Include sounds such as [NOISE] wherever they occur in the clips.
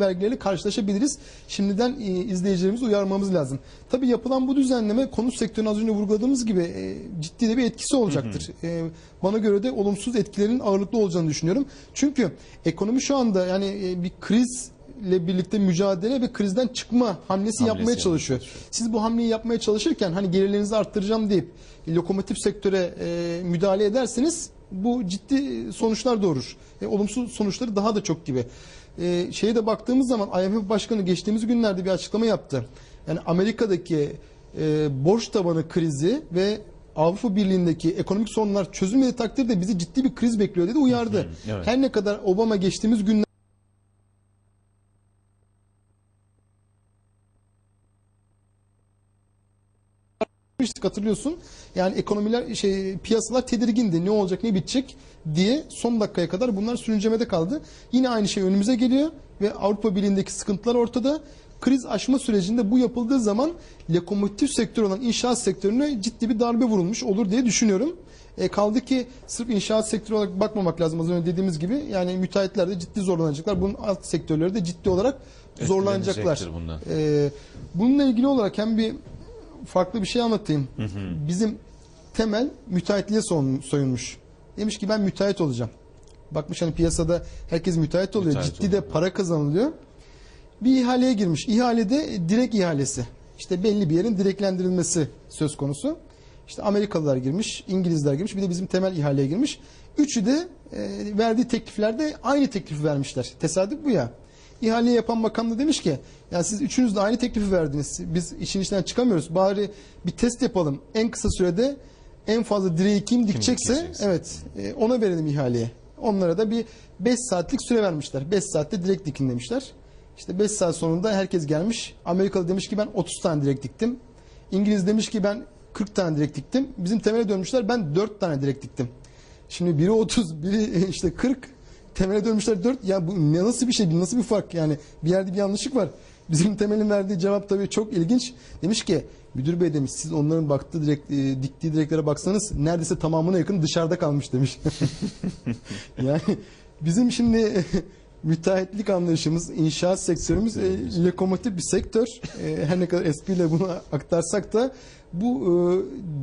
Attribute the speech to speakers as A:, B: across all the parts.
A: vergileriyle karşılaşabiliriz. Şimdiden e, izleyicilerimizi uyarmamız lazım. Tabii yapılan bu düzenleme konut sektörünün az önce vurguladığımız gibi e, ciddi de bir etkisi olacaktır. E, bana göre de olumsuz etkilerin ağırlıklı olacağını düşünüyorum. Çünkü ekonomi şu anda yani e, bir krizle birlikte mücadele ve krizden çıkma hamlesi, yapmaya
B: yapmaya
A: çalışıyor. Siz bu hamleyi yapmaya çalışırken hani gelirlerinizi arttıracağım deyip lokomotif sektöre e, müdahale ederseniz bu ciddi sonuçlar doğurur. E, olumsuz sonuçları daha da çok gibi. E, şeye de baktığımız zaman IMF Başkanı geçtiğimiz günlerde bir açıklama yaptı. Yani Amerika'daki e, borç tabanı krizi ve Avrupa Birliği'ndeki ekonomik sorunlar çözülmediği takdirde bizi ciddi bir kriz bekliyor dedi uyardı.
B: evet.
A: Her ne kadar Obama geçtiğimiz günler yapmıştık hatırlıyorsun. Yani ekonomiler şey piyasalar tedirgindi. Ne olacak, ne bitecek diye son dakikaya kadar bunlar sürüncemede kaldı. Yine aynı şey önümüze geliyor ve Avrupa Birliği'ndeki sıkıntılar ortada. Kriz aşma sürecinde bu yapıldığı zaman lokomotif sektör olan inşaat sektörüne ciddi bir darbe vurulmuş olur diye düşünüyorum. E, kaldı ki sırf inşaat sektörü olarak bakmamak lazım az önce dediğimiz gibi. Yani müteahhitler de ciddi zorlanacaklar. Bunun alt sektörleri de ciddi olarak zorlanacaklar.
B: Bundan.
A: E, bununla ilgili olarak hem bir farklı bir şey anlatayım. Bizim temel müteahhitliğe soyun- soyunmuş. Demiş ki ben müteahhit olacağım. Bakmış hani piyasada herkes müteahhit oluyor.
B: Müteahhit
A: Ciddi de
B: oluyor.
A: para kazanılıyor. Bir ihaleye girmiş. İhalede direkt ihalesi. İşte belli bir yerin direklendirilmesi söz konusu. İşte Amerikalılar girmiş, İngilizler girmiş, bir de bizim temel ihaleye girmiş. Üçü de e, verdiği tekliflerde aynı teklifi vermişler. Tesadüf bu ya. İhaleyi yapan makam da demiş ki ya siz üçünüz de aynı teklifi verdiniz. Biz işin içinden çıkamıyoruz. Bari bir test yapalım. En kısa sürede en fazla direği kim dikecekse
B: dikecekse.
A: evet e, ona verelim ihaleye. Onlara da bir 5 saatlik süre vermişler. 5 saatte direkt dikin demişler. İşte 5 saat sonunda herkes gelmiş. Amerikalı demiş ki ben 30 tane direkt diktim. İngiliz demiş ki ben 40 tane direkt diktim. Bizim temele dönmüşler ben 4 tane direkt diktim. Şimdi biri 30, biri [LAUGHS] işte 40. Temele dönmüşler 4. Ya bu ne nasıl bir şey? Nasıl bir fark? Yani bir yerde bir yanlışlık var. Bizim temelin verdiği cevap tabii çok ilginç. Demiş ki müdür bey demiş siz onların baktığı direkt e, diktiği direklere baksanız neredeyse tamamına yakın dışarıda kalmış demiş. [LAUGHS] yani bizim şimdi [LAUGHS] müteahhitlik anlayışımız, inşaat sektörümüz e, lokomotif bir sektör. E, her ne kadar espriyle bunu aktarsak da bu e,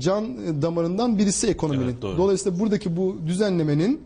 A: can damarından birisi ekonominin.
B: Evet, doğru.
A: Dolayısıyla buradaki bu düzenlemenin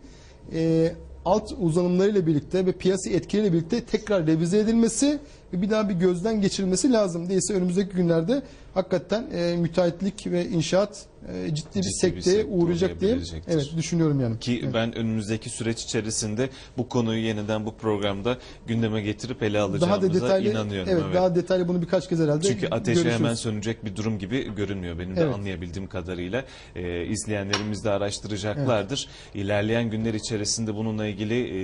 A: e, alt uzanımlarıyla birlikte ve piyasa etkileriyle birlikte tekrar revize edilmesi ve bir daha bir gözden geçirilmesi lazım. Değilse önümüzdeki günlerde hakikaten e, müteahhitlik ve inşaat ciddi bir
B: Ciddi bir
A: sekteye uğrayacak diye evet düşünüyorum yani.
B: Ki
A: Evet.
B: ben önümüzdeki süreç içerisinde bu konuyu yeniden bu programda gündeme getirip ele
A: daha
B: alacağımıza
A: da detaylı
B: inanıyorum.
A: evet, daha detaylı bunu birkaç kez herhalde
B: Çünkü ateşe
A: görüşürüz.
B: hemen sönecek bir durum gibi görünmüyor benim de
A: Evet.
B: anlayabildiğim kadarıyla. Ee, izleyenlerimiz de araştıracaklardır. İlerleyen günler içerisinde bununla ilgili e,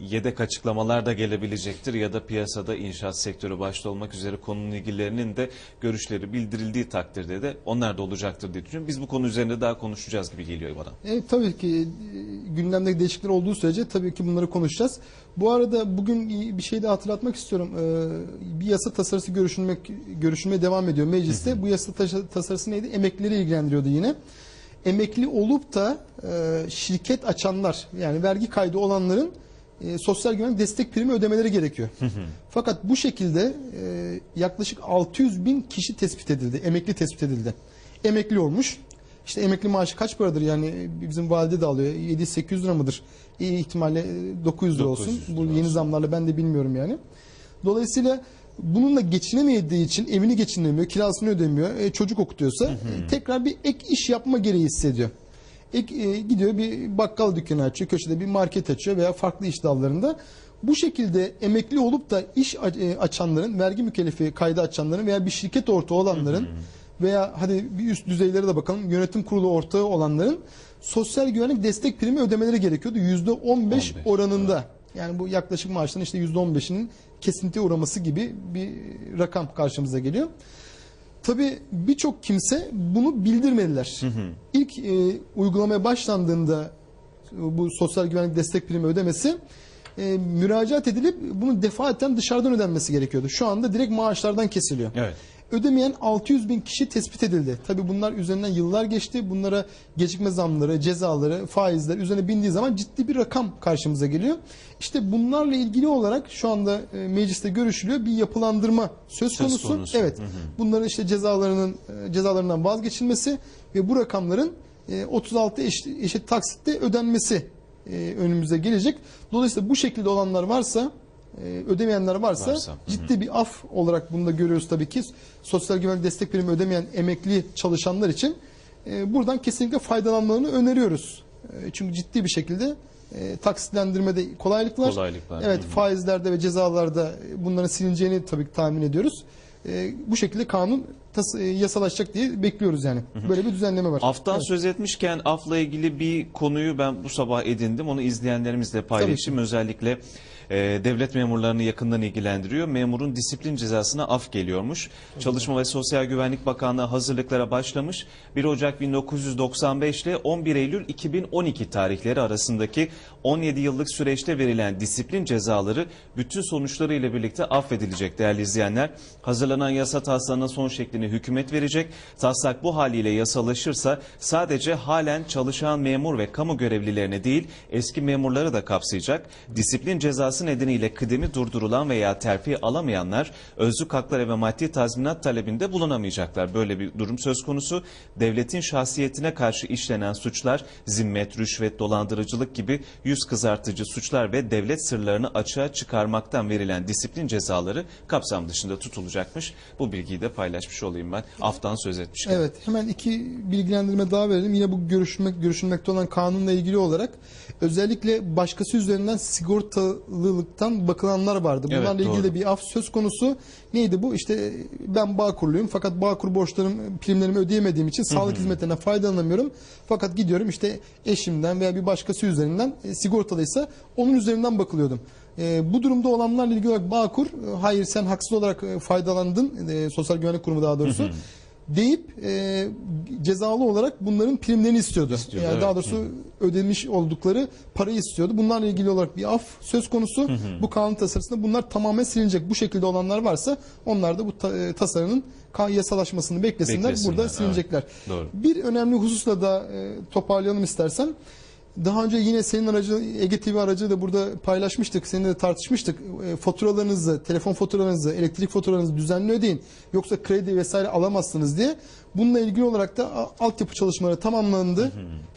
B: yedek açıklamalar da gelebilecektir ya da piyasada inşaat sektörü başta olmak üzere konunun ilgilerinin de görüşleri bildirildiği takdirde de onlar da olacaktır diye düşünüyorum. Biz bu konu üzerinde daha konuşacağız gibi geliyor bana.
A: E, tabii ki e, gündemdeki değişiklikler olduğu sürece tabii ki bunları konuşacağız. Bu arada bugün bir şey de hatırlatmak istiyorum. E, bir yasa tasarısı görüşülmek görüşülmeye devam ediyor mecliste. Bu yasa tasarısı neydi? Emeklileri ilgilendiriyordu yine. Emekli olup da e, şirket açanlar yani vergi kaydı olanların e, sosyal güvenlik destek primi ödemeleri gerekiyor. Fakat bu şekilde e, yaklaşık 600 bin kişi tespit edildi. Emekli tespit edildi. Emekli olmuş. İşte emekli maaşı kaç paradır yani bizim valide de alıyor 700-800 lira mıdır? İyi ihtimalle e, 900 lira olsun.
B: 900 lira
A: Bu yeni
B: olsun.
A: zamlarla ben de bilmiyorum yani. Dolayısıyla bununla geçinemediği için evini geçinemiyor, kirasını ödemiyor, e, çocuk okutuyorsa e, tekrar bir ek iş yapma gereği hissediyor. Ek, e, gidiyor bir bakkal dükkanı açıyor, köşede bir market açıyor veya farklı iş dallarında. Bu şekilde emekli olup da iş e, açanların, vergi mükellefi kaydı açanların veya bir şirket ortağı olanların veya hadi bir üst düzeylere de bakalım yönetim kurulu ortağı olanların sosyal güvenlik destek primi ödemeleri gerekiyordu. Yüzde 15
B: 15,
A: oranında. Yani bu yaklaşık maaşların işte yüzde 15'inin kesintiye uğraması gibi bir rakam karşımıza geliyor. Tabii birçok kimse bunu bildirmediler. İlk e, uygulamaya başlandığında e, bu sosyal güvenlik destek primi ödemesi e, müracaat edilip bunun defaten dışarıdan ödenmesi gerekiyordu. Şu anda direkt maaşlardan kesiliyor.
B: Evet.
A: Ödemeyen 600 bin kişi tespit edildi. Tabi bunlar üzerinden yıllar geçti. Bunlara gecikme zamları, cezaları, faizler üzerine bindiği zaman ciddi bir rakam karşımıza geliyor. İşte bunlarla ilgili olarak şu anda e, mecliste görüşülüyor. Bir yapılandırma söz,
B: Söz
A: konusu.
B: konusu.
A: Evet.
B: Hı hı.
A: Bunların işte cezalarının e, cezalarından vazgeçilmesi ve bu rakamların e, 36 eşit, eşit taksitte ödenmesi e, önümüze gelecek. Dolayısıyla bu şekilde olanlar varsa e, ödemeyenler varsa,
B: Varsa, hı hı.
A: ciddi bir af olarak bunu da görüyoruz tabii ki. Sosyal güvenlik destek primi ödemeyen emekli çalışanlar için e, buradan kesinlikle faydalanmalarını öneriyoruz. E, çünkü ciddi bir şekilde e, taksitlendirmede kolaylık var.
B: Kolaylık var.
A: Evet
B: Hı hı.
A: faizlerde ve cezalarda e, bunların silineceğini tabii ki tahmin ediyoruz. E, bu şekilde kanun tas- e, yasalaşacak diye bekliyoruz yani. Böyle bir düzenleme var.
B: Aftan
A: Evet.
B: söz etmişken afla ilgili bir konuyu ben bu sabah edindim. Onu izleyenlerimizle paylaşayım. Özellikle e, devlet memurlarını yakından ilgilendiriyor. Memurun disiplin cezasına af geliyormuş. Çalışma ve Sosyal Güvenlik Bakanlığı hazırlıklara başlamış. 1 Ocak 1995 ile 11 Eylül 2012 tarihleri arasındaki 17 yıllık süreçte verilen disiplin cezaları bütün sonuçlarıyla birlikte affedilecek değerli izleyenler. Hazırlanan yasa taslağına son şeklini hükümet verecek. Taslak bu haliyle yasalaşırsa sadece halen çalışan memur ve kamu görevlilerine değil eski memurları da kapsayacak. Disiplin cezası nedeniyle kıdemi durdurulan veya terfi alamayanlar özlük hakları ve maddi tazminat talebinde bulunamayacaklar. Böyle bir durum söz konusu. Devletin şahsiyetine karşı işlenen suçlar zimmet, rüşvet, dolandırıcılık gibi yüz kızartıcı suçlar ve devlet sırlarını açığa çıkarmaktan verilen disiplin cezaları kapsam dışında tutulacakmış. Bu bilgiyi de paylaşmış olayım ben. Aftan söz etmişken.
A: Evet, hemen iki bilgilendirme daha verelim. Yine bu görüşmek görüşülmekte olan kanunla ilgili olarak özellikle başkası üzerinden sigortalılıktan bakılanlar vardı. Bunlarla
B: Evet,
A: ilgili
B: doğru.
A: de bir af söz konusu. Neydi bu? İşte ben Bağkurluyum fakat Bağkur borçlarım, primlerimi ödeyemediğim için sağlık hizmetlerine faydalanamıyorum. Fakat gidiyorum işte eşimden veya bir başkası üzerinden e, sigortalıysa onun üzerinden bakılıyordum. E, bu durumda olanlarla ilgili olarak Bağkur, e, hayır sen haksız olarak e, faydalandın, e, Sosyal Güvenlik Kurumu daha doğrusu deyip e, cezalı olarak bunların primlerini istiyordu.
B: İstiyordu,
A: yani
B: evet.
A: daha doğrusu ödemiş oldukları parayı istiyordu. Bunlarla ilgili olarak bir af söz konusu. Bu kanun tasarısında bunlar tamamen silinecek. Bu şekilde olanlar varsa onlar da bu ta- e, tasarının yasalaşmasını beklesinler.
B: Beklesinler,
A: Burada silinecekler.
B: Doğru.
A: Bir önemli hususla da e, toparlayalım istersen. Daha önce yine senin aracı Ege TV aracı da burada paylaşmıştık. Seninle de tartışmıştık. E, faturalarınızı, telefon faturalarınızı, elektrik faturalarınızı düzenli ödeyin. Yoksa kredi vesaire alamazsınız diye. Bununla ilgili olarak da a- altyapı çalışmaları tamamlandı.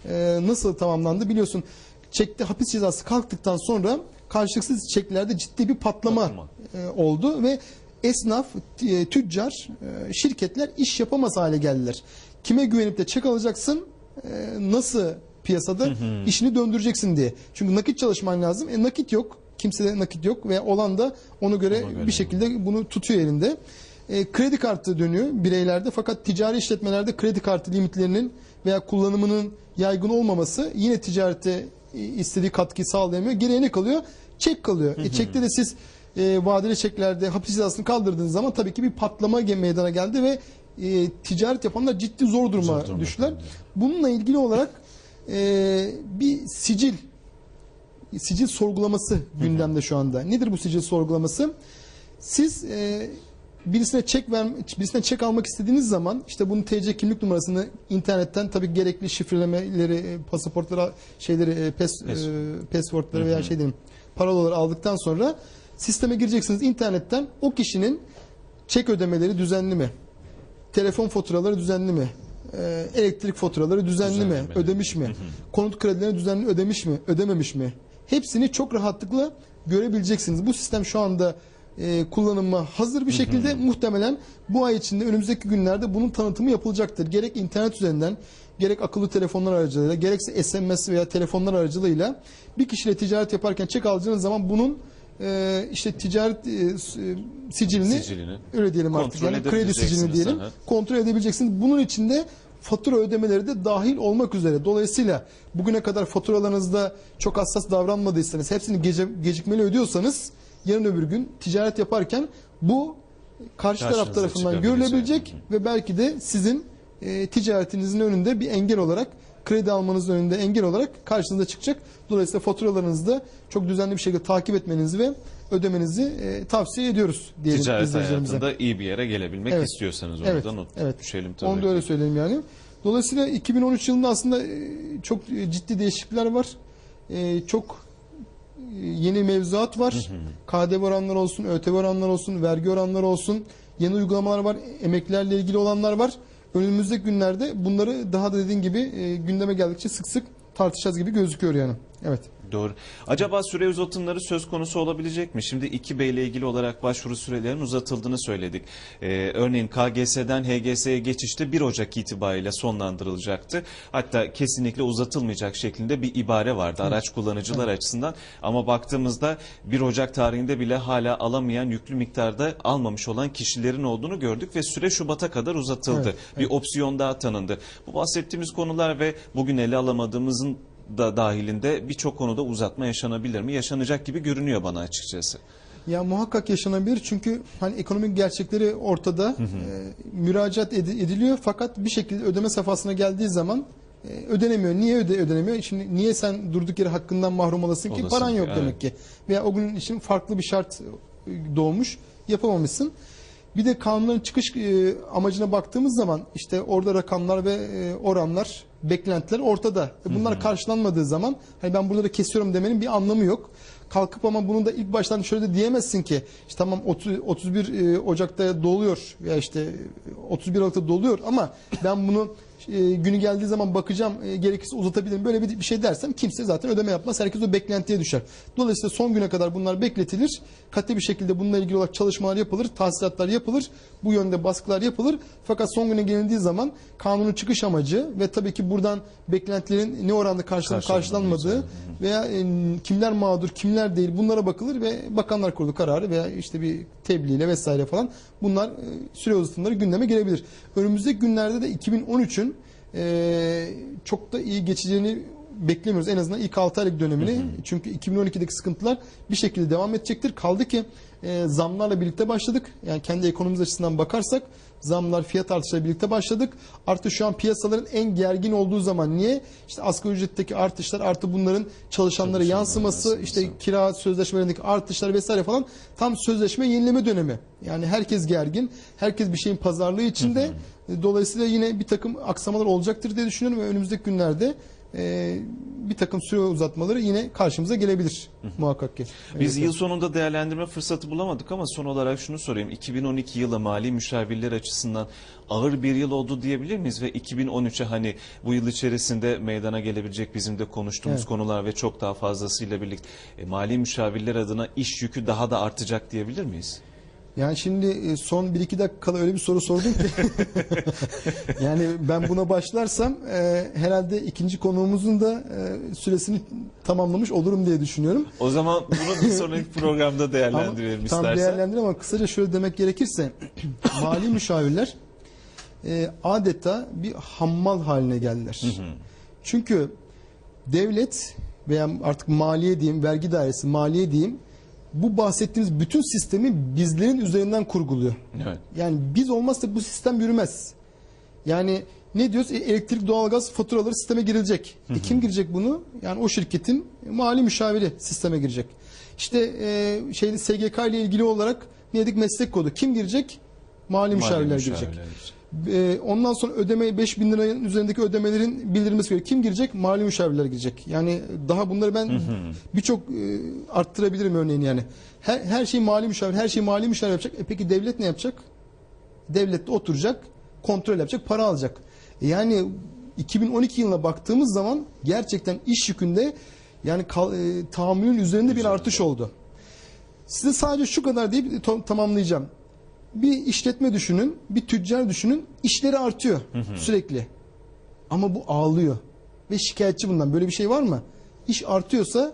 A: E, nasıl tamamlandı biliyorsun. Çekte hapis cezası kalktıktan sonra karşılıksız çeklerde ciddi bir patlama,
B: Patlama.
A: e, oldu ve esnaf, e, tüccar, e, şirketler iş yapamaz hale geldiler. Kime güvenip de çek alacaksın? e, Nasıl piyasada işini döndüreceksin diye. Çünkü nakit çalışman lazım. E, nakit yok. Kimsede nakit yok ve olan da ona göre,
B: Ona göre.
A: bir şekilde bunu tutuyor elinde. E, kredi kartı dönüyor bireylerde fakat ticari işletmelerde kredi kartı limitlerinin veya kullanımının yaygın olmaması yine ticarete e, istediği katkıyı sağlayamıyor. Geriye ne kalıyor? Çek kalıyor. E, çekte de siz e, vadeli çeklerde hapis cezasını kaldırdığınız zaman tabii ki bir patlama meydana geldi ve e, ticaret yapanlar ciddi zor duruma,
B: Zor duruma
A: düştüler. Bununla ilgili olarak e, bir sicil sicil sorgulaması gündemde şu anda. Nedir bu sicil sorgulaması? Siz e, birisine çek ver, birisine çek almak istediğiniz zaman işte bunun TC kimlik numarasını internetten tabii gerekli şifrelemeleri, e, pasaportları, şeyleri, pes,
B: Pes.
A: e, passwordları veya şey diyeyim, parolaları aldıktan sonra sisteme gireceksiniz internetten o kişinin çek ödemeleri düzenli mi? Telefon faturaları düzenli mi? Ee, elektrik faturaları düzenli,
B: Düzenli
A: mi?
B: mi?
A: Ödemiş mi? Konut kredilerini düzenli ödemiş mi? Ödememiş mi? Hepsini çok rahatlıkla görebileceksiniz. Bu sistem şu anda e, kullanıma hazır bir şekilde muhtemelen bu ay içinde önümüzdeki günlerde bunun tanıtımı yapılacaktır. Gerek internet üzerinden gerek akıllı telefonlar aracılığıyla gerekse SMS veya telefonlar aracılığıyla bir kişiyle ticaret yaparken çek alacağınız zaman bunun e, işte ticaret e, e, sicilini,
B: Sicilini.
A: öyle diyelim artık yani kredi sicilini diyelim
B: aha.
A: kontrol edebileceksiniz. Bunun içinde fatura ödemeleri de dahil olmak üzere. Dolayısıyla bugüne kadar faturalarınızda çok hassas davranmadıysanız, hepsini gece, gecikmeli ödüyorsanız yarın öbür gün ticaret yaparken bu karşı taraf
B: Karşınıza
A: tarafından
B: çıkabilecek.
A: görülebilecek ve belki de sizin e, ticaretinizin önünde bir engel olarak kredi almanızın önünde engel olarak karşınıza çıkacak. Dolayısıyla faturalarınızı da çok düzenli bir şekilde takip etmenizi ve ödemenizi e, tavsiye ediyoruz diyelim
B: Ticaret hayatında iyi bir yere gelebilmek
A: Evet.
B: istiyorsanız
A: Evet,
B: orada not
A: evet.
B: düşelim tabii.
A: Onu da öyle söyleyeyim yani. Dolayısıyla 2013 yılında aslında e, çok e, ciddi değişiklikler var. E, Çok yeni mevzuat var. KDV oranları olsun, ÖTV oranları olsun, vergi oranları olsun. Yeni uygulamalar var. Emeklilerle ilgili olanlar var. Önümüzdeki günlerde bunları daha da dediğin gibi e, gündeme geldikçe sık sık tartışacağız gibi gözüküyor yani. Evet.
B: Doğru. Acaba süre uzatımları söz konusu olabilecek mi? Şimdi 2B ile ilgili olarak başvuru sürelerinin uzatıldığını söyledik. Ee, örneğin KGS'den HGS'ye geçişte 1 Ocak itibariyle sonlandırılacaktı. Hatta kesinlikle uzatılmayacak şeklinde bir ibare vardı araç kullanıcılar açısından. Ama baktığımızda 1 Ocak tarihinde bile hala alamayan yüklü miktarda almamış olan kişilerin olduğunu gördük ve süre Şubat'a kadar uzatıldı.
A: Evet,
B: bir opsiyon daha tanındı. Bu bahsettiğimiz konular ve bugün ele alamadığımızın da dahilinde birçok konuda uzatma yaşanabilir mi? Yaşanacak gibi görünüyor bana açıkçası.
A: Ya muhakkak yaşanabilir çünkü hani ekonomik gerçekleri ortada. E, müracaat edi- ediliyor fakat bir şekilde ödeme safhasına geldiği zaman e, ödenemiyor. Niye öde ödenemiyor? Şimdi niye sen durduk yere hakkından mahrum olasın ki?
B: Olasın
A: Paran yok
B: evet.
A: demek ki. Veya o gün için farklı bir şart e, doğmuş, yapamamışsın. Bir de kanunların çıkış e, amacına baktığımız zaman işte orada rakamlar ve e, oranlar, beklentiler ortada. E, Bunlar karşılanmadığı zaman hani ben buraları kesiyorum demenin bir anlamı yok. Kalkıp ama bunu da ilk baştan şöyle de diyemezsin ki işte tamam 30, 31 e, Ocak'ta doluyor veya işte e, 31 Aralık'ta doluyor ama ben bunu e, günü geldiği zaman bakacağım e, gerekirse uzatabilirim böyle bir, bir şey dersem kimse zaten ödeme yapmaz. Herkes o beklentiye düşer. Dolayısıyla son güne kadar bunlar bekletilir. Katı bir şekilde bununla ilgili olarak çalışmalar yapılır, tahsilatlar yapılır. Bu yönde baskılar yapılır. Fakat son güne gelindiği zaman kanunun çıkış amacı ve tabii ki buradan beklentilerin ne oranda karşılanıp
B: Karşılanmadığı
A: karşılanmadığı veya e, kimler mağdur, kimler değil bunlara bakılır ve Bakanlar Kurulu kararı veya işte bir tebliğle vesaire falan bunlar e, süre uzatımları gündeme gelebilir. Önümüzdeki günlerde de 2013'ün e, çok da iyi geçeceğini beklemiyoruz. En azından ilk 6 aylık dönemini. Çünkü 2012'deki sıkıntılar bir şekilde devam edecektir. Kaldı ki e, zamlarla birlikte başladık. Yani kendi ekonomimiz açısından bakarsak zamlar, fiyat artışları birlikte başladık. Artı şu an piyasaların en gergin olduğu zaman niye? İşte asgari ücretteki artışlar artı bunların çalışanlara yansıması,
B: yansıması.
A: işte kira sözleşmelerindeki artışlar vesaire falan tam sözleşme yenileme dönemi. Yani herkes gergin, herkes bir şeyin pazarlığı içinde. Dolayısıyla yine bir takım aksamalar olacaktır diye düşünüyorum ve önümüzdeki günlerde e, bir takım süre uzatmaları yine karşımıza gelebilir muhakkak ki.
B: Biz
A: Evet.
B: yıl sonunda değerlendirme fırsatı bulamadık ama son olarak şunu sorayım. 2012 yılı mali müşavirler açısından ağır bir yıl oldu diyebilir miyiz? Ve 2013'e hani bu yıl içerisinde meydana gelebilecek bizim de konuştuğumuz
A: Evet.
B: konular ve çok daha fazlasıyla birlikte e, mali müşavirler adına iş yükü daha da artacak diyebilir miyiz?
A: Yani şimdi e, son 1-2 dakika kala öyle bir soru sordun ki [LAUGHS] yani ben buna başlarsam e, herhalde ikinci konuğumuzun da e, süresini tamamlamış olurum diye düşünüyorum.
B: O zaman bunu bir sonraki [LAUGHS] programda değerlendirelim
A: Ama, tam
B: istersen.
A: değerlendirelim ama kısaca şöyle demek gerekirse [CLEARS THROAT] mali müşavirler e, adeta bir hammal haline geldiler. Çünkü devlet veya artık maliye diyeyim, vergi dairesi, maliye diyeyim bu bahsettiğimiz bütün sistemi bizlerin üzerinden kurguluyor.
B: Evet.
A: Yani biz olmazsa bu sistem yürümez. Yani ne diyoruz? E, elektrik, doğalgaz faturaları sisteme girilecek. E, kim girecek bunu? Yani o şirketin mali müşaviri sisteme girecek. İşte e, şeyde SGK ile ilgili olarak ne dedik meslek kodu. Kim girecek? Mali, müşavirler girecek. E, ondan sonra ödeme 5000 liranın üzerindeki ödemelerin bildirilmesi gerekiyor. Kim girecek? Mali müşavirler girecek. Yani daha bunları ben birçok e, arttırabilirim örneğin yani. Her, her şey mali müşavir, her şey mali müşavir yapacak. E peki devlet ne yapacak? Devlet de oturacak, kontrol yapacak, para alacak. E Yani 2012 yılına baktığımız zaman gerçekten iş yükünde yani kal- e, tahammülün üzerinde bir artış oldu. Size sadece şu kadar deyip tamamlayacağım. Bir işletme düşünün, bir tüccar düşünün, işleri artıyor sürekli. Ama bu ağlıyor ve şikayetçi bundan. Böyle bir şey var mı? İş artıyorsa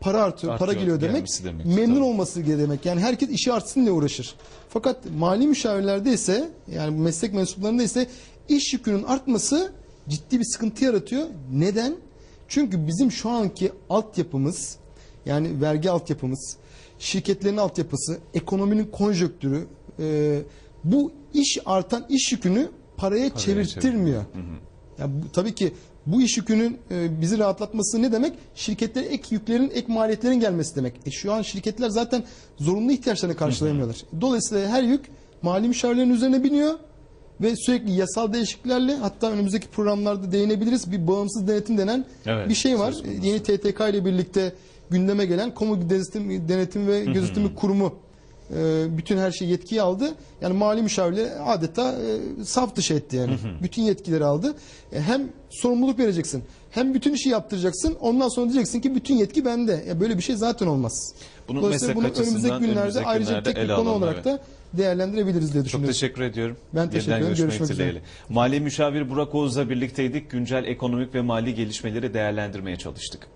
A: para artıyor, para
B: Artıyor,
A: geliyor demek.
B: demek,
A: Memnun
B: tabii.
A: olması demek. Yani herkes işi artsın diye uğraşır. Fakat mali müşavirlerde ise yani meslek mensuplarında ise iş yükünün artması ciddi bir sıkıntı yaratıyor. Neden? Çünkü bizim şu anki altyapımız yani vergi altyapımız, şirketlerin altyapısı, ekonominin konjöktürü e, bu iş artan iş yükünü paraya, çevirtirmiyor. Ya bu, tabii ki Bu iş yükünün e, bizi rahatlatması ne demek? Şirketlere ek yüklerin, ek maliyetlerin gelmesi demek. E şu an şirketler zaten zorunlu ihtiyaçlarını karşılayamıyorlar. Dolayısıyla her yük mali müşavirlerin üzerine biniyor ve sürekli yasal değişikliklerle hatta önümüzdeki programlarda değinebiliriz. Bir bağımsız denetim denen
B: Evet,
A: bir şey var. Yeni TTK ile birlikte gündeme gelen Kamu Denetim, Denetim ve Gözetimi Kurumu bütün her şeyi yetkiyi aldı. Yani mali müşavirleri adeta e, saf dışı etti yani. Bütün yetkileri aldı. E, hem sorumluluk vereceksin hem bütün işi yaptıracaksın. Ondan sonra diyeceksin ki bütün yetki bende. Ya böyle bir şey zaten olmaz.
B: Bunu
A: Dolayısıyla bunu önümüzdeki günlerde
B: önümüzdeki
A: ayrıca
B: günlerde
A: tek bir
B: ele
A: konu
B: alalım,
A: olarak
B: evet.
A: da değerlendirebiliriz diye
B: Çok
A: düşünüyorum.
B: teşekkür ediyorum.
A: Ben teşekkür ederim.
B: görüşmek
A: Görüşmek üzere.
B: dileğiyle. Mali müşavir Burak Oğuz'la birlikteydik. Güncel ekonomik ve mali gelişmeleri değerlendirmeye çalıştık.